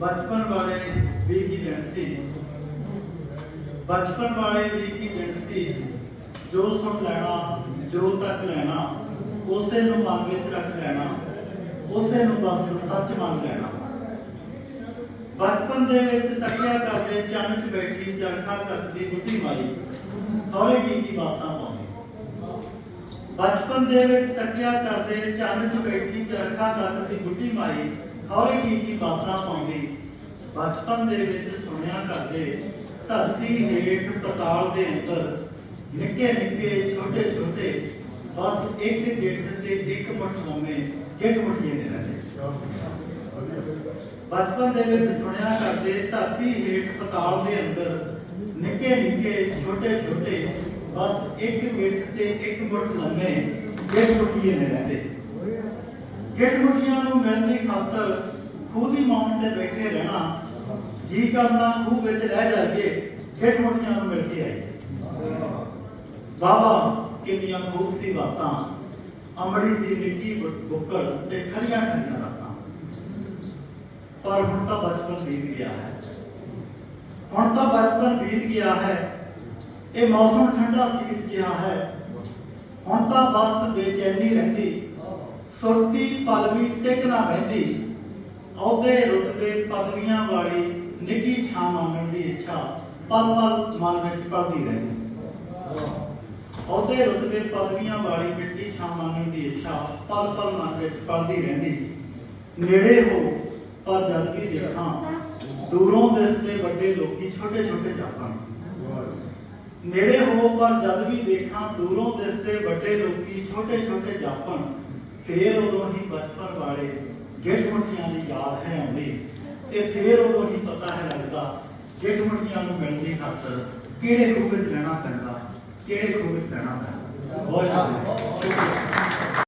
ਬਚਪਨ ਵਾਲੇ ਵੀ ਕੀ ਦਿਨ ਬਚਪਨ ਵਾਲੇ ਵੀ ਕੀ ਦਿਨ ਜੋ ਸੁਣ ਲੈਣਾ, ਜੋ ਤੱਕ ਲੈਣਾ, ਉਸੇ ਨੂੰ ਮਨ ਵਿੱਚ ਰੱਖ ਲੈਣਾ, ਉਸੇ ਨੂੰ ਬਸ ਸੱਚ ਮੰਨ ਲੈਣਾ। ਬਚਪਨ ਦੇ ਵਿੱਚ ਤੱਕਿਆ ਕਰਦੇ, ਚੰਨ 'ਚ ਬੈਠੀ, ਚਰਖਾ ਕੱਤਦੀ ਬੁੱਢੀ ਮਾਈ ਸਹੁਰੇ ਕੀ ਕੀ ਬਾਤਾਂ ਪਾਉਂਦੀ। ਬਚਪਨ ਦੇ ਵਿੱਚ ਤੱਕਿਆ ਕਰਦੇ ਚੰਨ 'ਚ ਬੈਠੀ ਚਰਖਾ ਕੱਤਦੀ ਬੁੱਢੀ ਮਾਈ ਸਹੁਰੇ ਕੀ ਕੀ ਬਾਤਾਂ ਪਾਉਂਦੀ। ਬਚਪਨ ਦੇ ਵਿੱਚ ਸੁਣਿਆ ਕਰਦੇ, ਧਰਤੀ ਹੇਠ ਪਤਾਲ ਦੇ ਅੰਦਰ, ਨਿੱਕੇ ਨਿੱਕੇ ਛੋਟੇ ਛੋਟੇ, ਬਸ ਇੱਕ ਗਿੱਠ ਤੇ ਇੱਕ ਮੁੱਠ ਹੋਵੇਂ ਗਿੱਠ ਨੇ ਰਹਿੰਦੇ। ਬਚਪਨ ਦੇ ਵਿੱਚ ਸੁਣਿਆ ਕਰਦੇ, ਧਰਤੀ ਹੇਠ ਪਤਾਲ ਦੇ ਅੰਦਰ, ਨਿੱਕੇ ਨਿੱਕੇ ਛੋਟੇ ਛੋਟੇ ਬਸ ਇੱਕ ਮਿੰਟ ਤੇ ਇੱਕ ਮੁੱਠ ਲੰਮੇ ਗਿੱਠ ਮੁੱਠੀਏ ਨੇ ਰਹਿੰਦੇ ਗਿੱਠ ਮੁੱਠੀਆਂ ਨੂੰ ਮਿਲਣ ਦੀ ਖਾਤਰ ਖੂਹ ਦੀ ਮੌਨ ਤੇ ਬੈਠੇ ਰਹਿਣਾ ਜੀ ਕਰਨਾ ਖੂਹ ਵਿੱਚ ਰਹਿ ਜਾਈਏ ਗਿੱਠ ਮੁੱਠੀਆਂ ਨੂੰ ਮਿਲ ਕੇ ਆਈ ਬਾਬਾ ਕਿੰਨੀਆਂ ਖੂਬਸੂਰਤੀ ਬਾਤਾਂ ਅਮੜੀ ਦੀ ਮਿੱਟੀ ਬੁ- ਬੁੱਕਲ ਤੇ ਖਰੀਆਂ ਖਰੀਆਂ ਰਾਤਾਂ ਪਰ ਹੁਣ ਤਾਂ ਬਚਪਨ ਬੀਤ ਗਿਆ ਹੈ ਹੁਣ ਤਾਂ ਬਚਪਨ ਬੀਤ ਗਿਆ ਹੈ ਇਹ ਮੌਸਮ ਠੰਡਾ ਸੀਤ ਗਿਆ ਹੈ। ਹੁਣ ਤਾਂ ਬਸ ਬੇਚੈਨੀ ਰਹਿੰਦੀ। ਸੁਰਤੀ ਪਲ ਵੀ ਬਹਿੰਦੀ। ਅਹੁਦੇ ਰੁਤਬੇ ਪਦਵੀਆਂ ਵਾਲੀ ਨਿੱਗੀ ਛਾਂ ਮੰਗਣ ਦੀ ਇੱਛਾ ਪਲ ਪਲ ਮਨ ਵਿੱਚ ਪੜਦੀ ਰਹਿੰਦੀ। ਅਹੁਦੇ ਰੁਤਬੇ ਪਦਵੀਆਂ ਵਾਲੀ ਮਿੱਟੀ ਛਾਂ ਮੰਗਣ ਦੀ ਇੱਛਾ ਪਲ ਪਲ ਮਨ ਵਿੱਚ ਪੜਦੀ ਰਹਿੰਦੀ। ਨੇੜੇ ਹੋ ਪਰ ਜਦ ਵੀ ਦੇਖਾਂ, ਦੂਰੋਂ ਦਿਸਦੇ ਵੱਡੇ ਲੋਕੀ ਛੋਟੇ ਛੋਟੇ ਜਾਪਣ ਨੇੜੇ ਹੋ ਪਰ ਜਦ ਵੀ ਦੇਖਾਂ, ਦੂਰੋਂ ਦਿਸਦੇ ਵੱਡੇ ਲੋਕੀ ਛੋਟੇ ਛੋਟੇ ਜਾਪਣ, ਫੇਰ ਉਦੋਂ ਹੀ ਬਚਪਨ ਵਾਲੇ ਗਿੱਠ ਮੁੱਠੀਆਂ ਦੀ ਯਾਦ ਹੈ ਆਉਂਦੀ। ਤੇ ਫੇਰ ਉਦੋਂ ਹੀ ਪਤਾ ਹੈ ਲੱਗਦਾ ਗਿੱਠ ਮੁੱਠੀਆਂ ਨੂੰ ਮਿਲਣ ਦੀ ਖਾਤਰ ਕਿਹੜੇ ਖੂਹ ਵਿੱਚ ਰਹਿਣਾ ਪੈਂਦਾ, ਕਿਹੜੇ ਖੂਹ ਵਿੱਚ ਰਹਿਣਾ ਪੈਂਦਾ। ਬਹੁਤ ਸ਼ੁਕਰੀਆ